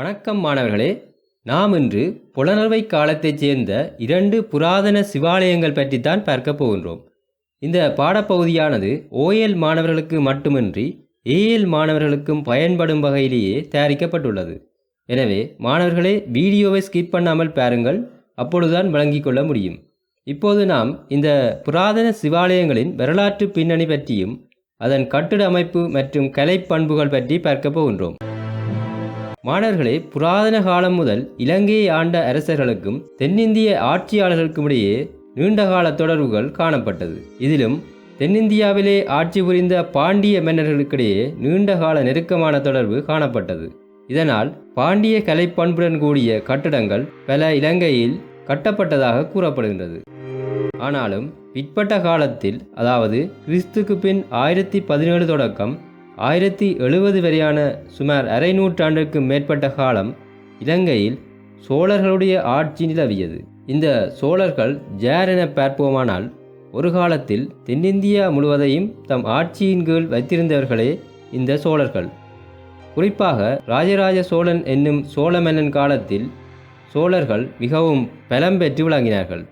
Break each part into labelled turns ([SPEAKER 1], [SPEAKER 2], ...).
[SPEAKER 1] வணக்கம் மாணவர்களே. நாம் இன்று புலனறுவை காலத்தைச் சேர்ந்த இரண்டு புராதன சிவாலயங்கள் பற்றித்தான் பார்க்க போகின்றோம். இந்த பாடப்பகுதியானது ஓஎல் மாணவர்களுக்கு மட்டுமின்றி ஏஎல் மாணவர்களுக்கும் பயன்படும் வகையிலேயே தயாரிக்கப்பட்டுள்ளது. எனவே மாணவர்களே வீடியோவை ஸ்கிப் பண்ணாமல் பாருங்கள். அப்பொழுதுதான் வழங்கிக் கொள்ள முடியும். இப்போது நாம் இந்த புராதன சிவாலயங்களின் வரலாற்று பின்னணி பற்றியும் அதன் கட்டிட அமைப்பு மற்றும் கலை பண்புகள் பற்றி பார்க்க போகின்றோம். மாணவர்களே புராதன காலம் முதல் இலங்கையை ஆண்ட அரசர்களுக்கும் தென்னிந்திய ஆட்சியாளர்களுக்கும் இடையே நீண்டகால தொடர்புகள் காணப்பட்டது. இதிலும் தென்னிந்தியாவிலே ஆட்சி புரிந்த பாண்டிய மன்னர்களுக்கிடையே நீண்டகால நெருக்கமான தொடர்பு காணப்பட்டது. இதனால் பாண்டிய கலைப்பண்புடன் கூடிய கட்டடங்கள் பல இலங்கையில் கட்டப்பட்டதாக கூறப்படுகின்றது. ஆனாலும் பிற்பட்ட காலத்தில் அதாவது கிறிஸ்துக்கு பின் ஆயிரத்தி பதினேழு தொடக்கம் ஆயிரத்தி எழுபது வரையான சுமார் அரை நூற்றாண்டுக்கு மேற்பட்ட காலம் இலங்கையில் சோழர்களுடைய ஆட்சி நிலவியது. இந்த சோழர்கள் ஜேர் என பார்ப்போமானால் ஒரு காலத்தில் தென்னிந்தியா முழுவதையும் தம் ஆட்சியின் கீழ் வைத்திருந்தவர்களே இந்த சோழர்கள். குறிப்பாக ராஜராஜ சோழன் என்னும் சோழ மன்னன் காலத்தில் சோழர்கள் மிகவும் பலம் பெற்று விளங்கினார்கள்.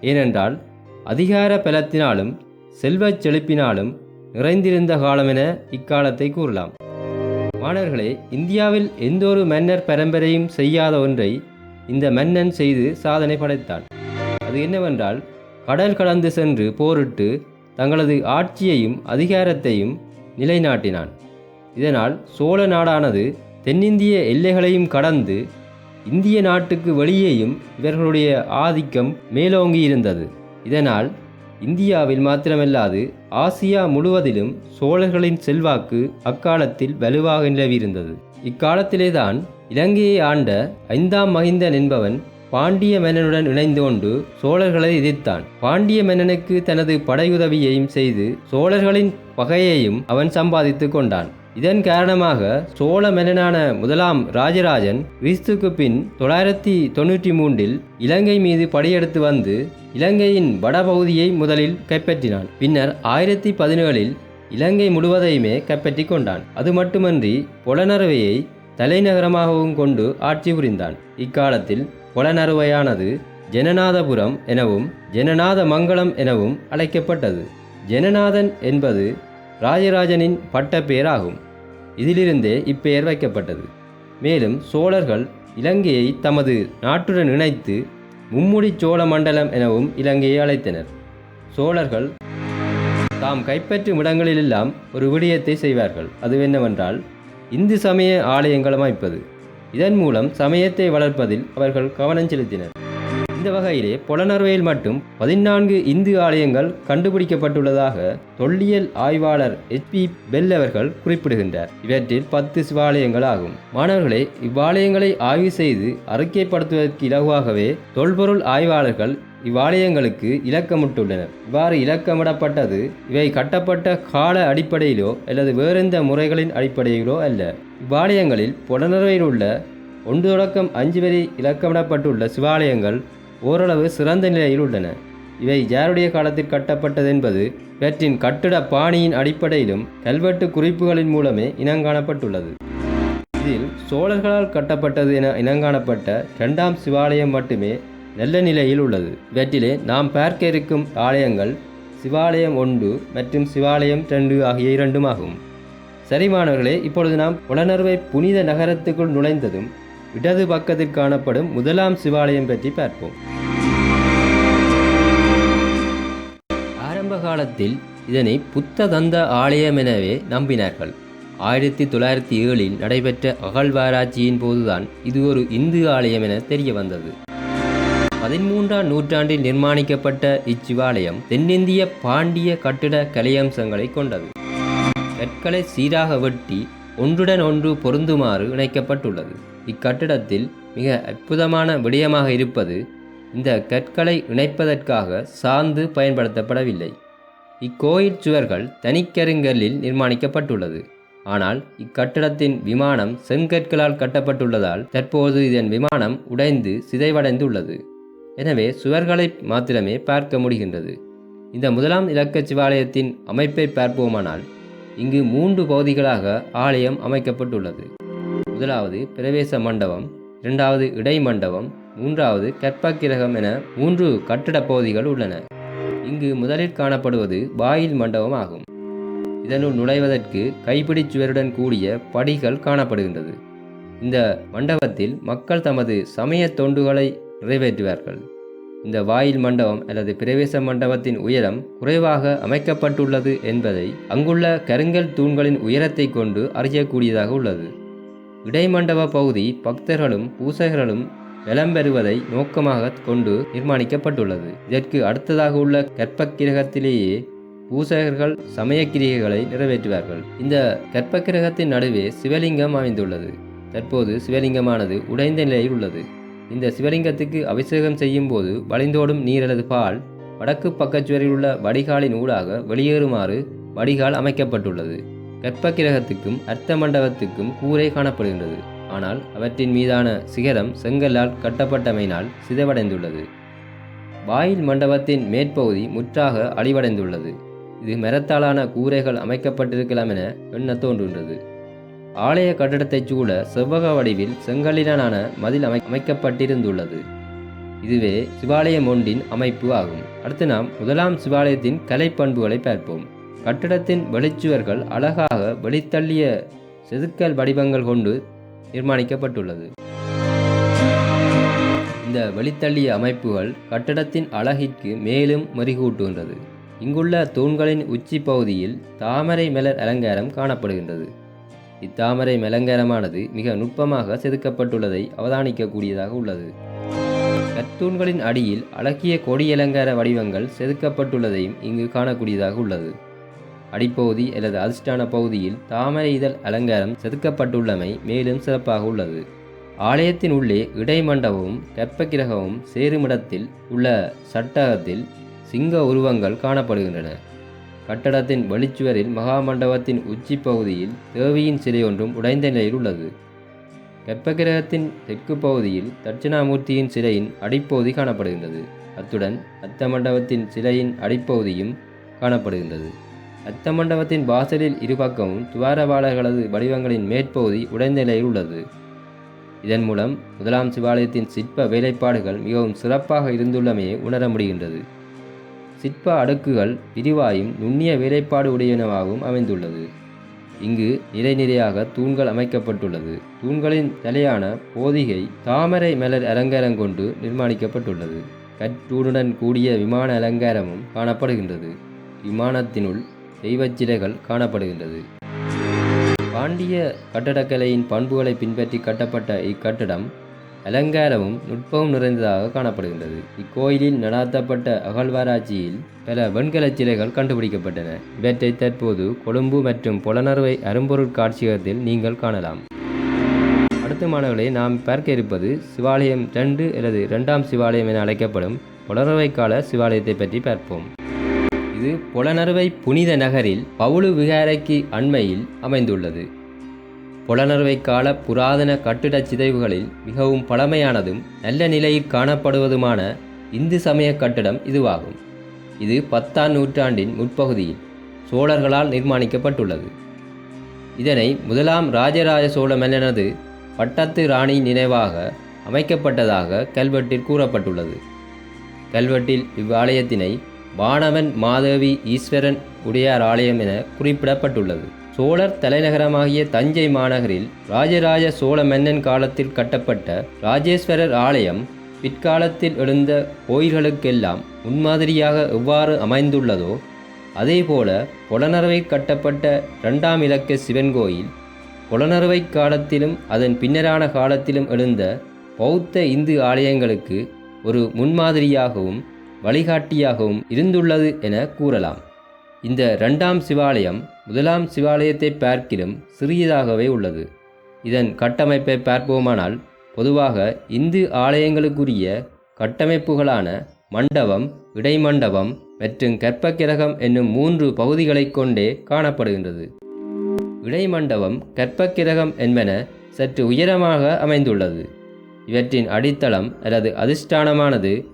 [SPEAKER 1] ஏனென்றால் அதிகார பலத்தினாலும் செல்வச் செழிப்பினாலும் நிறைந்திருந்த காலமென இக்காலத்தை கூறலாம். மாணவர்களே இந்தியாவில் எந்தொரு மன்னர் பரம்பரையும் செய்யாத ஒன்றை இந்த மன்னன் செய்து சாதனை படைத்தான். அது என்னவென்றால் கடல் கடந்து சென்று போரிட்டு தங்களது ஆட்சியையும் அதிகாரத்தையும் நிலைநாட்டினான். இதனால் சோழ நாடானது தென்னிந்திய எல்லைகளையும் கடந்து இந்திய நாட்டுக்கு வெளியேயும் இவர்களுடைய ஆதிக்கம் மேலோங்கி இருந்தது இதனால் இந்தியாவில் மாத்திரமல்லாது ஆசியா முழுவதிலும் சோழர்களின் செல்வாக்கு அக்காலத்தில் வலுவாக நிலவியிருந்தது. இக்காலத்திலேதான் இலங்கையை ஆண்ட ஐந்தாம் மகிந்தன் என்பவன் பாண்டிய மன்னனுடன் இணைந்து கொண்டு சோழர்களை எதிர்த்தான். பாண்டிய மன்னனுக்கு தனது படையுதவியையும் செய்து சோழர்களின் பகையையும் அவன் சம்பாதித்துக் கொண்டான். இதன் காரணமாக சோழ மன்னனான முதலாம் ராஜராஜன் கிறிஸ்துக்கு பின் தொள்ளாயிரத்தி தொண்ணூற்றி மூன்றில் இலங்கை மீது படையெடுத்து வந்து இலங்கையின் வடபகுதியை முதலில் கைப்பற்றினான். பின்னர் ஆயிரத்தி பதினேழில் இலங்கை முழுவதையுமே கைப்பற்றி கொண்டான். அது மட்டுமன்றி புலனறுவையை தலைநகரமாகவும் கொண்டு ஆட்சி புரிந்தான். இக்காலத்தில் புலனறுவையானது ஜனநாதபுரம் எனவும் ஜனநாத மங்கலம் எனவும் அழைக்கப்பட்டது. ஜனநாதன் என்பது ராஜராஜனின் பட்ட பெயராகும் இதிலிருந்தே இப்பெயர் வைக்கப்பட்டது. மேலும் சோழர்கள் இலங்கையை தமது நாட்டுடன் இணைத்து மும்முடி சோழ மண்டலம் எனவும் இலங்கையை அழைத்தனர். சோழர்கள் தாம் கைப்பற்றும் இடங்களிலெல்லாம் ஒரு விடயத்தை செய்வார்கள். அது என்னவென்றால் இந்து சமய ஆலயங்கள் அமைப்பது. இதன் மூலம் சமயத்தை வளர்ப்பதில் அவர்கள் கவனம் செலுத்தினர். இந்த வகையிலே புலனறுவையில் மட்டும் பதினான்கு இந்து ஆலயங்கள் கண்டுபிடிக்கப்பட்டுள்ளதாக தொல்லியல் ஆய்வாளர் எச். பி. பெல் அவர்கள் குறிப்பிடுகின்றார். இவற்றில் பத்து சிவாலயங்கள் ஆகும் மாணவர்களே இவ்வாலயங்களை ஆய்வு செய்து அறிக்கைப்படுத்துவதற்கு இலகுவாகவே தொல்பொருள் ஆய்வாளர்கள் இவ்வாலயங்களுக்கு இலக்கமிட்டுள்ளனர். இவ்வாறு இலக்கமிடப்பட்டது இவை கட்டப்பட்ட கால அடிப்படையிலோ அல்லது வேறெந்த முறைகளின் அடிப்படையிலோ அல்ல. இவ்வாலயங்களில் புலனர்வையில் உள்ள ஒன்று தொடக்கம் அஞ்சு வரை இலக்கமிடப்பட்டுள்ள சிவாலயங்கள் ஓரளவு சிறந்த நிலையில் உள்ளன. இவை யாருடைய காலத்தில் கட்டப்பட்டது என்பது இவற்றின் கட்டிட பாணியின் அடிப்படையிலும் கல்வெட்டு குறிப்புகளின் மூலமே இனங்காணப்பட்டுள்ளது. இதில் சோழர்களால் கட்டப்பட்டது என இனங்காணப்பட்ட இரண்டாம் சிவாலயம் மட்டுமே நல்ல நிலையில் உள்ளது. இவற்றிலே நாம் பார்க்க இருக்கும் ஆலயங்கள் சிவாலயம் ஒன்று மற்றும் சிவாலயம் ரெண்டு ஆகிய இரண்டுமாகும். சரிமானவர்களே இப்பொழுது நாம் புலனர்வை புனித நகரத்துக்குள் நுழைந்ததும் இடது பக்கத்தில் காணப்படும் முதலாம் சிவாலயம் பற்றி பார்ப்போம். ஆரம்ப காலத்தில் இதனை புத்த தந்த ஆலயம் எனவே நம்பினார்கள். ஆயிரத்தி தொள்ளாயிரத்தி ஏழில் நடைபெற்ற அகழ்வாராய்ச்சியின் போதுதான் இது ஒரு இந்து ஆலயம் என தெரிய வந்தது பதிமூன்றாம் நூற்றாண்டில் நிர்மாணிக்கப்பட்ட இச்சிவாலயம் தென்னிந்திய பாண்டிய கட்டிட கலையம்சங்களை கொண்டது. கற்களை சீராக வெட்டி ஒன்றுடன் ஒன்று பொருந்துமாறு இணைக்கப்பட்டுள்ளது. இக்கட்டிடத்தில் மிக அற்புதமான விடயமாக இருப்பது இந்த கற்களை இணைப்பதற்காக சாந்து பயன்படுத்தப்படவில்லை. இக்கோயில் சுவர்கள் தனிக்கருங்கல்லில் நிர்மாணிக்கப்பட்டுள்ளது. ஆனால் இக்கட்டிடத்தின் விமானம் செங்கற்களால் கட்டப்பட்டுள்ளதால் தற்போது இதன் விமானம் உடைந்து சிதைவடைந்துள்ளது. எனவே சுவர்களை மாத்திரமே பார்க்க முடிகின்றது. இந்த முதலாம் இலக்க சிவாலயத்தின் அமைப்பை பார்ப்போமானால் இங்கு மூன்று பகுதிகளாக ஆலயம் அமைக்கப்பட்டுள்ளது. முதலாவது பிரவேச மண்டபம் இரண்டாவது இடை மண்டபம் மூன்றாவது கற்பக்கிரகம் என மூன்று கட்டிடப் பகுதிகள் உள்ளன. இங்கு முதலில் காணப்படுவது வாயில் மண்டபம் ஆகும் இதனுள் நுழைவதற்கு கைப்பிடி சுவருடன் கூடிய படிகள் காணப்படுகின்றது. இந்த மண்டபத்தில் மக்கள் தமது சமய தொண்டுகளை நிறைவேற்றுவார்கள். இந்த வாயில் மண்டபம் அல்லது பிரவேச மண்டபத்தின் உயரம் குறைவாக அமைக்கப்பட்டுள்ளது என்பதை அங்குள்ள கருங்கல் தூண்களின் உயரத்தை கொண்டு அறியக்கூடியதாக உள்ளது. இடைமண்டப பகுதி பக்தர்களும் பூசகர்களும் நலம் பெறுவதை நோக்கமாக கொண்டு நிர்மாணிக்கப்பட்டுள்ளது. இதற்கு அடுத்ததாக உள்ள கற்பக்கிரகத்திலேயே பூசகர்கள் சமயக்கிரிகைகளை நிறைவேற்றுவார்கள். இந்த கற்பக்கிரகத்தின் நடுவே சிவலிங்கம் அமைந்துள்ளது. தற்போது சிவலிங்கமானது உடைந்த நிலையில் உள்ளது. இந்த சிவலிங்கத்துக்கு அபிஷேகம் செய்யும் போது வழிந்தோடும் நீரலது பால் வடக்கு பக்கச்சுவரில் உள்ள வடிகாலின் ஊடாக வெளியேறுமாறு வடிகால் அமைக்கப்பட்டுள்ளது. கற்பக்கிரகத்துக்கும் அர்த்த மண்டபத்துக்கும் கூரை காணப்படுகின்றது. ஆனால் அவற்றின் மீதான சிகரம் செங்கல்லால் கட்டப்பட்டமையினால் சிதைவடைந்துள்ளது. வாயில் மண்டபத்தின் மேற்பகுதி முற்றாக அழிவடைந்துள்ளது. இது மரத்தாலான கூரைகள் அமைக்கப்பட்டிருக்கலாம் என எண்ண தோன்றுகின்றது. ஆலய கட்டடத்தைச் சூழ செவ்வக வடிவில் செங்கலினான மதில் அமை அமைக்கப்பட்டிருந்துள்ளது. இதுவே சிவாலயம் ஒன்றின் அமைப்பு ஆகும். அடுத்து நாம் முதலாம் சிவாலயத்தின் கலைப்பண்புகளை பார்ப்போம். கட்டடத்தின் வெளிச்சுவர்கள் அழகாக வெளித்தள்ளிய செதுக்கல் வடிவங்கள் கொண்டு நிர்மாணிக்கப்பட்டுள்ளது. இந்த வெளித்தள்ளிய அமைப்புகள் கட்டடத்தின் அழகிற்கு மேலும் மெருகூட்டுகின்றது. இங்குள்ள தூண்களின் உச்சி பகுதியில் தாமரை மலர் அலங்காரம் காணப்படுகின்றது. இத்தாமரை மெலங்கரமானது மிக நுட்பமாக செதுக்கப்பட்டுள்ளதை அவதானிக்கக்கூடியதாக உள்ளது. கத்தூண்களின் அடியில் அழகிய கொடியலங்கார வடிவங்கள் செதுக்கப்பட்டுள்ளதையும் இங்கு காணக்கூடியதாக உள்ளது. அடிப்பகுதி அல்லது அதிர்ஷ்டான பகுதியில் தாமரை இதழ் அலங்காரம் செதுக்கப்பட்டுள்ளமை மேலும் சிறப்பாக உள்ளது. ஆலயத்தின் உள்ளே இடைமண்டபமும் கற்பக்கிரகமும் சேருமிடத்தில் உள்ள சட்டகத்தில் சிங்க உருவங்கள் காணப்படுகின்றன. கட்டடத்தின் வெளிச்சுவரில் மகாமண்டபத்தின் உச்சி பகுதியில் தேவியின் சிலை ஒன்றும் உடைந்த நிலையில் உள்ளது. கெப்பகிரகத்தின் தெற்கு பகுதியில் தட்சிணாமூர்த்தியின் சிலையின் அடிப்பகுதி காணப்படுகின்றது. அத்துடன் அத்த மண்டபத்தின் சிலையின் அடிப்பகுதியும் காணப்படுகின்றது. அத்த மண்டபத்தின் வாசலில் இருபக்கமும் துவாரபாலர்களது வடிவங்களின் மேற்பகுதி உடைந்த நிலையில் உள்ளது. இதன் மூலம் முதலாம் சிவாலயத்தின் சிற்ப வேலைப்பாடுகள் மிகவும் சிறப்பாக இருந்துள்ளமையை உணர முடிகின்றது. சிற்ப அடுக்குகள் விரிவாயும் நுண்ணிய வேலைப்பாடு உடையனவாகவும் அமைந்துள்ளது. இங்கு நிறை நிறையாக தூண்கள் அமைக்கப்பட்டுள்ளது. தூண்களின் தலையான போதிகை தாமரை மலர் அலங்காரம் கொண்டு நிர்மாணிக்கப்பட்டுள்ளது. கற்றூடுடன் கூடிய விமான அலங்காரமும் காணப்படுகின்றது. விமானத்தினுள் தெய்வச்சிலைகள் காணப்படுகின்றது. பாண்டிய கட்டடக்கலையின் பண்புகளை பின்பற்றி கட்டப்பட்ட இக்கட்டடம் அலங்காரமும் நுட்பமும் நிறைந்ததாக காணப்படுகின்றது. இக்கோயிலில் நடாத்தப்பட்ட அகழ்வாராய்ச்சியில் பல வெண்கலச் சிலைகள் கண்டுபிடிக்கப்பட்டன. இவற்றை தற்போது கொழும்பு மற்றும் புலனறுவை அரும்பொருள் காட்சியகத்தில் நீங்கள் காணலாம். அடுத்த மாணவர்களை நாம் பார்க்க இருப்பது சிவாலயம் ரெண்டு அல்லது இரண்டாம் சிவாலயம் என அழைக்கப்படும் புலனறுவை கால சிவாலயத்தை பற்றி பார்ப்போம். இது புலனறுவை புனித நகரில் பவுளு விகாரைக்கு அண்மையில் அமைந்துள்ளது. புலனறுவை கால புராதன கட்டிடச் சிதைவுகளில் மிகவும் பழமையானதும் நல்ல நிலையில் காணப்படுவதுமான இந்து சமய கட்டிடம் இதுவாகும். இது பத்தாம் நூற்றாண்டின் முற்பகுதியில் சோழர்களால் நிர்மாணிக்கப்பட்டுள்ளது. இதனை முதலாம் ராஜராஜ சோழ மன்னனது பட்டத்து ராணி நினைவாக அமைக்கப்பட்டதாக கல்வெட்டில் கூறப்பட்டுள்ளது. கல்வெட்டில் இவ்வாலயத்தினை வானவன் மாதவி ஈஸ்வரன் உடையார் ஆலயம் என குறிப்பிடப்பட்டுள்ளது. சோழர் தலைநகரமாகிய தஞ்சை மாநகரில் ராஜராஜ சோழ மன்னன் காலத்தில் கட்டப்பட்ட ராஜேஸ்வரர் ஆலயம் பிற்காலத்தில் எழுந்த கோயில்களுக்கெல்லாம் முன்மாதிரியாக எவ்வாறு அமைந்துள்ளதோ அதேபோல புலனறுவை கட்டப்பட்ட இரண்டாம் இலக்க சிவன் கோயில் புலனறுவை காலத்திலும் அதன் பின்னரான காலத்திலும் எழுந்த பௌத்த இந்து ஆலயங்களுக்கு ஒரு முன்மாதிரியாகவும் வழிகாட்டியாகவும் இருந்துள்ளது என கூறலாம். இந்த இரண்டாம் சிவாலயம் முதலாம் சிவாலயத்தை பார்க்கிலும் சிறியதாகவே உள்ளது. இதன் கட்டமைப்பை பார்ப்போமானால் பொதுவாக இந்து ஆலயங்களுக்குரிய கட்டமைப்புகளான மண்டபம் இடைமண்டபம் மற்றும் கற்பக்கிரகம் என்னும் மூன்று பகுதிகளைக் கொண்டே காணப்படுகின்றது. இடைமண்டபம் கற்பக்கிரகம் என்பன சற்று உயரமாக அமைந்துள்ளது. இவற்றின் அடித்தளம் அல்லது அதிஷ்டானமானது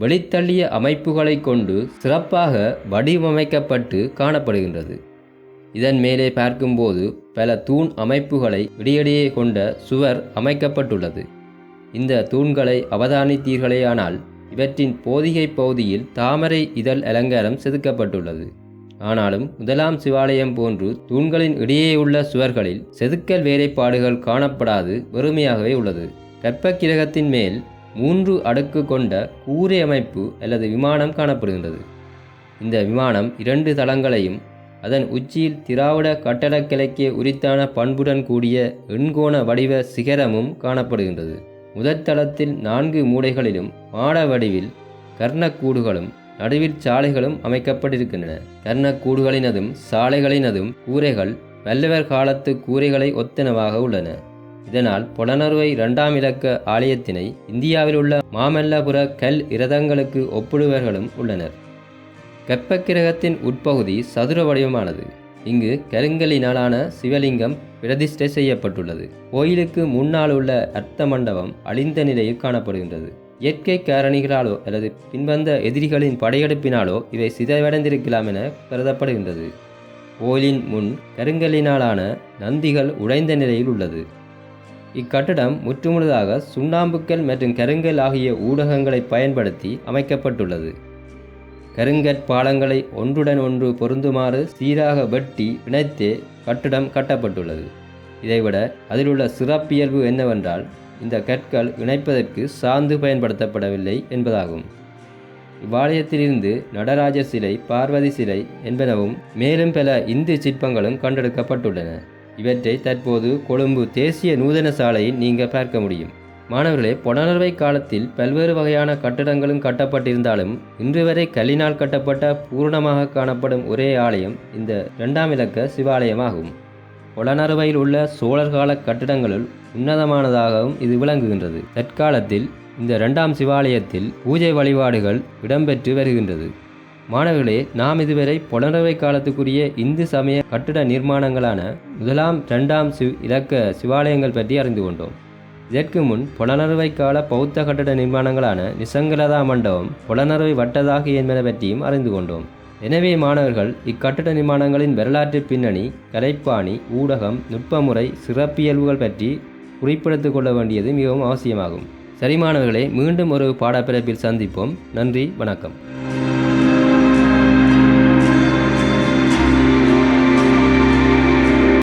[SPEAKER 1] வெளித்தள்ளிய அமைப்புகளை கொண்டு சிறப்பாக வடிவமைக்கப்பட்டு காணப்படுகின்றது. இதன் மேலே பார்க்கும்போது பல தூண் அமைப்புகளை இடையிடையே கொண்ட சுவர் அமைக்கப்பட்டுள்ளது. இந்த தூண்களை அவதானித்தீர்களேயானால் இவற்றின் போதிகை பகுதியில் தாமரை இதழ் அலங்காரம் செதுக்கப்பட்டுள்ளது. ஆனாலும் முதலாம் சிவாலயம் போன்று தூண்களின் இடையே உள்ள சுவர்களில் செதுக்கல் வேலைப்பாடுகள் காணப்படாது வெறுமையாகவே உள்ளது. கற்பக்கிரகத்தின் மேல் மூன்று அடுக்கு கொண்ட கூரை அமைப்பு அல்லது விமானம் காணப்படுகின்றது. இந்த விமானம் இரண்டு தளங்களையும் அதன் உச்சியில் திராவிட கட்டடக்கலைக்கு உரித்தான பண்புடன் கூடிய எண்கோண வடிவ சிகரமும் காணப்படுகின்றது. முதற் தளத்தில் நான்கு மூலைகளிலும் மாட வடிவில் கர்ணக்கூடுகளும் நடுவில் சாலைகளும் அமைக்கப்பட்டிருக்கின்றன. கர்ணக்கூடுகளினதும் சாலைகளினதும் கூரைகள் வல்லவர் காலத்து கூரைகளை ஒத்தனவாக உள்ளன. இதனால் புலனறுவை இரண்டாம் இலக்க ஆலயத்தினை இந்தியாவில் உள்ள மாமல்லபுர கல் இரதங்களுக்கு ஒப்பிடுவர்களும் உள்ளனர். கற்பக்கிரகத்தின் உட்பகுதி சதுர வடிவமானது. இங்கு கருங்கலினாலான சிவலிங்கம் பிரதிஷ்டை செய்யப்பட்டுள்ளது. கோயிலுக்கு முன்னால் உள்ள அர்த்த மண்டபம் அழிந்த நிலையில் காணப்படுகின்றது. இயற்கை காரணிகளாலோ அல்லது பின்வந்த எதிரிகளின் படையெடுப்பினாலோ இவை சிதைவடைந்திருக்கலாம் என கருதப்படுகின்றது. கோயிலின் முன் கருங்கல்லினாலான நந்திகள் உடைந்த நிலையில் உள்ளது. இக்கட்டடம் முற்றுமுழுதாக சுண்ணாம்புக்கல் மற்றும் கருங்கல் ஆகிய ஊடகங்களை பயன்படுத்தி அமைக்கப்பட்டுள்ளது. கருங்கற்பாலங்களை ஒன்றுடன் ஒன்று பொருந்துமாறு சீராக வெட்டி பிணைத்தே கட்டிடம் கட்டப்பட்டுள்ளது. இதைவிட அதில் உள்ள சிறப்பியல்பு என்னவென்றால் இந்த கற்கள் இணைப்பதற்கு சாந்து பயன்படுத்தப்படவில்லை என்பதாகும். இவ்வாலயத்திலிருந்து நடராஜ சிலை பார்வதி சிலை என்பனவும் மேலும் பல இந்து சிற்பங்களும் கண்டெடுக்கப்பட்டுள்ளன. இவற்றை தற்போது கொழும்பு தேசிய நூதன சாலையில் நீங்கள் பார்க்க முடியும். மாணவர்களே புனர்வை காலத்தில் பல்வேறு வகையான கட்டடங்களும் கட்டப்பட்டிருந்தாலும் இன்று வரை கல்லினால் கட்டப்பட்ட பூரணமாக காணப்படும் ஒரே ஆலயம் இந்த இரண்டாம் இலக்க சிவாலயமாகும். புலனறுவையில் உள்ள சோழர் கால கட்டிடங்களுள் உன்னதமானதாகவும் இது விளங்குகின்றது. தற்காலத்தில் இந்த இரண்டாம் சிவாலயத்தில் பூஜை வழிபாடுகள் இடம்பெற்று வருகின்றது. மாணவர்களே நாம் இதுவரை புலனறுவை காலத்துக்குரிய இந்து சமய கட்டிட நிர்மாணங்களான முதலாம் இரண்டாம் சிவ் இலக்க சிவாலயங்கள் பற்றி அறிந்து கொண்டோம். இதற்கு முன் புலனறுவை கால பௌத்த கட்டட நிர்மாணங்களான நிசங்கலதா மண்டபம் புலனறுவை வட்டதாகி என்பன பற்றியும் அறிந்து கொண்டோம். எனவே மாணவர்கள் இக்கட்டட நிர்மாணங்களின் வரலாற்று பின்னணி கலைப்பாணி ஊடகம் நுட்பமுறை சிறப்பியல்புகள் பற்றி குறிப்பிடுத்து கொள்ள வேண்டியது மிகவும் அவசியமாகும். சரி மாணவர்களே மீண்டும் ஒரு பாடப்பிறப்பில் சந்திப்போம். நன்றி வணக்கம்.